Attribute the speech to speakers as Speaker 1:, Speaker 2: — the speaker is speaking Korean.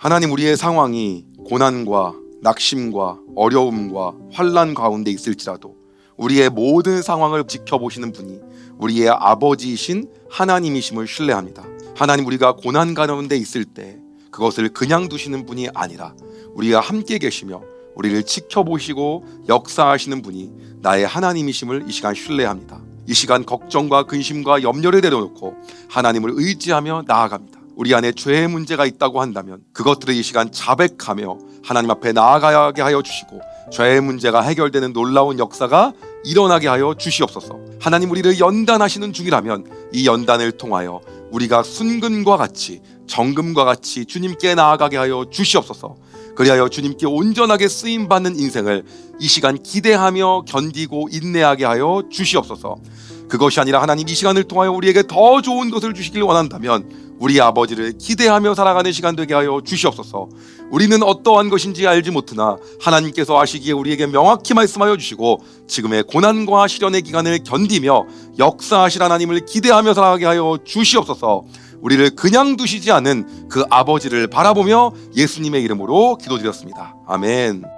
Speaker 1: 하나님 우리의 상황이 고난과 낙심과 어려움과 환란 가운데 있을지라도 우리의 모든 상황을 지켜보시는 분이 우리의 아버지이신 하나님이심을 신뢰합니다. 하나님 우리가 고난 가운데 있을 때 그것을 그냥 두시는 분이 아니라 우리가 함께 계시며 우리를 지켜보시고 역사하시는 분이 나의 하나님이심을 이 시간 신뢰합니다. 이 시간 걱정과 근심과 염려를 내려놓고 하나님을 의지하며 나아갑니다. 우리 안에 죄의 문제가 있다고 한다면 그것들을 이 시간 자백하며 하나님 앞에 나아가게 하여 주시고 죄의 문제가 해결되는 놀라운 역사가 일어나게 하여 주시옵소서. 하나님 우리를 연단하시는 중이라면 이 연단을 통하여 우리가 순금과 같이 정금과 같이 주님께 나아가게 하여 주시옵소서. 그리하여 주님께 온전하게 쓰임 받는 인생을 이 시간 기대하며 견디고 인내하게 하여 주시옵소서. 그것이 아니라 하나님 이 시간을 통하여 우리에게 더 좋은 것을 주시길 원한다면 우리 아버지를 기대하며 살아가는 시간 되게 하여 주시옵소서. 우리는 어떠한 것인지 알지 못하나 하나님께서 아시기에 우리에게 명확히 말씀하여 주시고 지금의 고난과 시련의 기간을 견디며 역사하실 하나님을 기대하며 살아가게 하여 주시옵소서. 우리를 그냥 두시지 않은 그 아버지를 바라보며 예수님의 이름으로 기도드렸습니다. 아멘.